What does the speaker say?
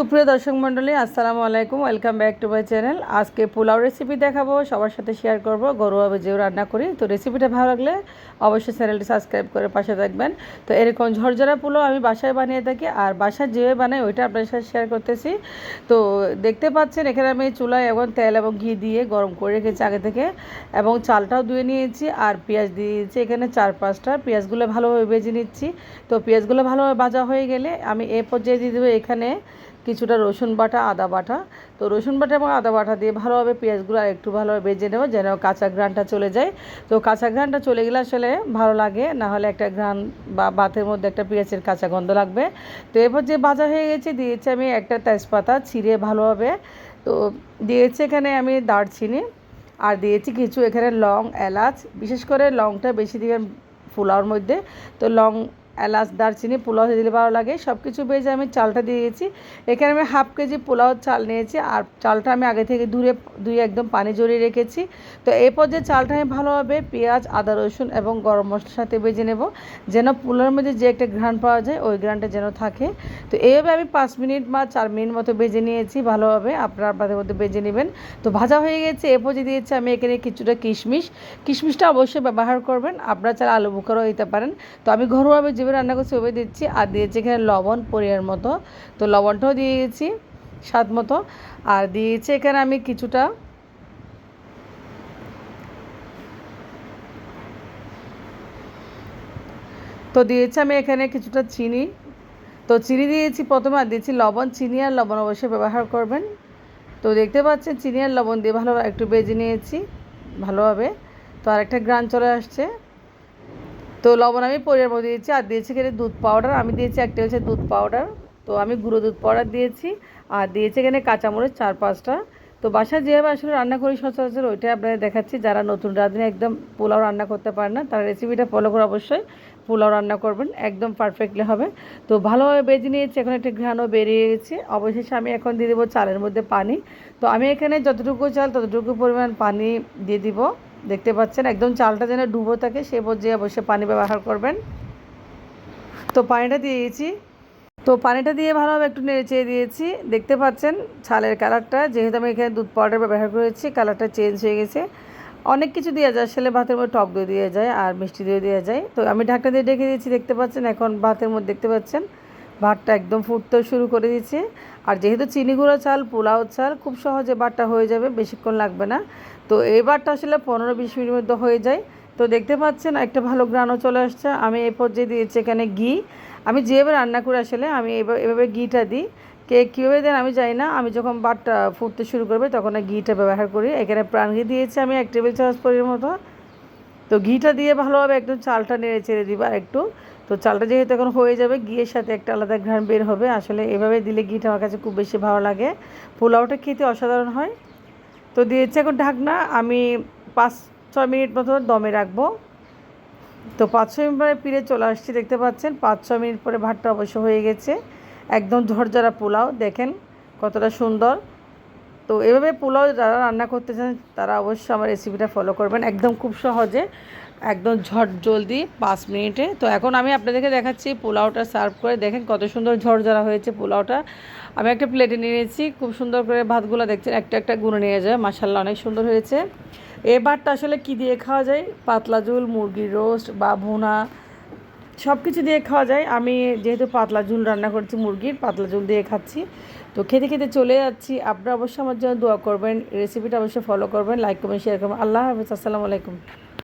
সুপ্রিয় দর্শক মণ্ডলী, আসসালামু আলাইকুম। Welcome back to my channel আজকে পোলাও রেসিপি দেখাবো, সবার সাথে শেয়ার করব। গরুভাবে যেও রান্না করি। তো রেসিপিটা ভালো লাগলে অবশ্যই চ্যানেলটি সাবস্ক্রাইব করে পাশে থাকবেন। তো এরকম ঝরঝরা পোলাও আমি বাসায় বানিয়ে থাকি আর বাসায় যেভাবে বানাই, ওইটা আপনার সাথে শেয়ার করতেছি। তো দেখতে পাচ্ছেন, এখানে আমি চুলায় এবং তেল এবং ঘি দিয়ে গরম করে রেখেছি আগে থেকে এবং চালটাও ধুয়ে নিয়েছি আর পেঁয়াজ দিয়ে দিয়েছি। এখানে চার পাঁচটা। পেঁয়াজগুলো ভালোভাবে ভেজে নিচ্ছি। তো পেঁয়াজগুলো ভালোভাবে ভাজা হয়ে গেলে আমি এ পর্যায়ে দিয়ে দেবো এখানে কিছুটা রসুন বাটা, আদা বাটা। তো রসুন বাটা এবং আদা বাটা দিয়ে ভালোভাবে পেঁয়াজগুলো আর একটু ভালোভাবে বেজে নেব, যেন কাঁচা ঘ্রানটা চলে যায়। তো কাঁচা ঘ্রানটা চলে গেলে আসলে ভালো লাগে, না হলে একটা ঘ্রান বা বাতের মধ্যে একটা পেঁয়াজের কাঁচা গন্ধ লাগবে। তো এরপর যে ভাজা হয়ে গেছে, দিয়েছি আমি একটা তেজপাতা ছিঁড়ে ভালোভাবে। তো দিয়েছি এখানে আমি দারচিনি আর দিয়েছি কিছু এখানে লং এলাচ। বিশেষ করে লংটা বেশি দিবেন পোলাওর মধ্যে। তো লং এলাচ, দারচিনি, পোলাও দিলে ভালো লাগে সব কিছু বেজে আমি চালটা দিয়ে দিয়েছি। এখানে আমি হাফ কেজি পোলাও চাল নিয়েছি আর চালটা আমি আগে থেকে দূরে ধুয়ে একদম পানি জড়িয়ে রেখেছি। তো এরপর যে চালটা আমি ভালোভাবে পেঁয়াজ, আদা, রসুন এবং গরম মশলার সাথে বেজে নেব। যেন পোলাওর মধ্যে যে একটা ঘ্রাণ পাওয়া যায়, ওই ঘ্রাণটা যেন থাকে। তো এইভাবে আমি পাঁচ মিনিট বা চার মিনিট মতো বেজে নিয়েছি ভালোভাবে। আপনারা আপনাদের মধ্যে বেজে নেবেন। তো ভাজা হয়ে গেছে। এরপর যে দিয়েছি আমি এখানে কিছুটা কিশমিশ। কিশমিশটা অবশ্যই ব্যবহার করবেন। আপনারা চাল আলু বুকারও দিতে পারেন। তো আমি ঘরোয়াভাবে যেভাবে রান্না করছি ওভাবে দিচ্ছি। আর দিয়েছি এখানে লবণ পরিয়ার মতো। তো লবণটাও দিয়ে দিয়েছি, স্বাদ মতো। আর দিয়েছি এখানে আমি কিছুটা তো দিয়েছি আমি এখানে কিছুটা চিনি। তো চিনি দিয়েছি প্রথমে, আর দিয়েছি লবণ। চিনি আর লবণ অবশ্যই ব্যবহার করবেন। তো দেখতে পাচ্ছেন, চিনি আর লবণ দিয়ে ভালো একটু বেজে নিয়েছি ভালোভাবে। তো আরেকটা গ্রান চলে আসছে। তো লবণ আমি পরিমাণ মতো দিয়েছি, আর দিয়েছি এখানে দুধ পাউডার আমি দিয়েছি একটা হচ্ছে দুধ পাউডার তো আমি গুঁড়ো দুধ পাউডার দিয়েছি, আর দিয়েছি এখানে কাঁচামরিচ চার পাঁচটা। তো বাসায় যেভাবে আসলে রান্না করি সচরাচর ওইটাই আপনাদের দেখাচ্ছি, যারা নতুন রাঁধুনি একদম পোলাও রান্না করতে পারেন না, তারা রেসিপিটা ফলো করে অবশ্যই পোলাও রান্না করবেন, একদম পারফেক্টলি হবে। তো ভালোভাবে বেজে নিয়েছি, এখন একটা ঘ্রাণও বেরিয়ে গেছে, অবশেষে আমি এখন দিয়ে দেবো চালের মধ্যে পানি। তো আমি এখানে যতটুকু চাল ততটুকু পরিমাণ পানি দিয়ে দিব। দেখতে পাচ্ছেন, একদম চালটা যেন ডুবো থাকে, সে পর্যায়ে অবশ্যই পানি ব্যবহার করবেন। তো পানিটা দিয়ে দিয়েছি। তো পানিটা দিয়ে ভালোভাবে একটু নেড়ে চেয়ে দিয়েছি। দেখতে পাচ্ছেন ছালের কালারটা, যেহেতু আমি এখানে দুধ পাউডার ব্যবহার করেছি, কালারটা চেঞ্জ হয়ে গেছে। অনেক কিছু দেওয়া যায়, আসলে ভাতের মধ্যে টক দই দেওয়া যায় আর মিষ্টি দই দেওয়া যায়। তো আমি ঢাকটা দিয়ে ডেকে দিয়েছি, দেখতে পাচ্ছেন এখন ভাতের মধ্যে, দেখতে পাচ্ছেন ভাতটা একদম ফুটতেও শুরু করে দিয়েছে। আর যেহেতু চিনি গুঁড়ো চাল, পোলাও চাল, খুব সহজে ভাতটা হয়ে যাবে, বেশিক্ষণ লাগবে না। তো এবারটা আসলে পনেরো বিশ মিনিটের মধ্যে হয়ে যায়। তো দেখতে পাচ্ছেন একটা ভালো গ্রানও চলে আসছে। আমি এই পর্যায়ে দিয়েছি এখানে ঘি। আমি যেভাবে রান্না করে আসলে আমি এভাবে ঘিটা দিই। কে কীভাবে দেন আমি জানি না। আমি যখন ভাতটা ফুটতে শুরু করবে তখন ঘিটা ব্যবহার করি। এখানে প্রাণ ঘি দিয়েছি আমি এক টেবিল চামচ পরিমাণ মতো। তো ঘিটা দিয়ে ভালোভাবে একটু চালটা নেড়ে চেড়ে দিবা একটু তো চালটা যেহেতু এখন হয়ে যাবে, ঘিয়ের সাথে একটা আলাদা ঘ্রাণ বের হবে। আসলে এভাবে দিলে ঘিটা আমার কাছে খুব বেশি ভালো লাগে। পোলাওটা খেতে অসাধারণ হয়। তো দিয়েছি এখন ঢাকনা, আমি পাঁচ, ছয় মিনিট মতো দমে রাখব। তো পাঁচ, ছয় মিনিট পরে ফিরে চলে আসছি, দেখতে পাচ্ছেন, পাঁচ, ছয় মিনিট পরে ভাতটা অবশ্য হয়ে গেছে। একদম ঝরঝরা পোলাও, দেখেন কতটা সুন্দর। তো এভাবে পোলাও যারা রান্না করতে চান, তারা অবশ্যই আমার রেসিপিটা ফলো করবেন। একদম খুব সহজে, একদম ঝট জলদি, পাঁচ মিনিটে। তো এখন আমি আপনাদেরকে দেখাচ্ছি পোলাওটা সার্ভ করে। দেখেন কত সুন্দর ঝরঝরা হয়েছে পোলাওটা। আমি একটা প্লেটে নিয়ে নিয়েছি। খুব সুন্দর করে ভাতগুলো দেখছেন, একটা একটা গুঁড়ো নিয়ে যায়। মাসাল্লাহ অনেক সুন্দর হয়েছে। এবারটা আসলে কী দিয়ে খাওয়া যায়? পাতলা ঝুল, মুরগির রোস্ট বা ভুনা। সব কিছু দিয়ে খাওয়া যায়। আমি যেহেতু পাতলা ঝুল রান্না করছি মুরগির, পাতলা ঝুল দিয়ে খাচ্ছি। তো খেতে খেতে চলে যাচ্ছি। আপনারা অবশ্যই আমার জন্য দোয়া করবেন রেসিপিটা অবশ্যই ফলো করবেন লাইক করবেন শেয়ার করবেন। আল্লাহ হাফিজ, আসসালামু আলাইকুম।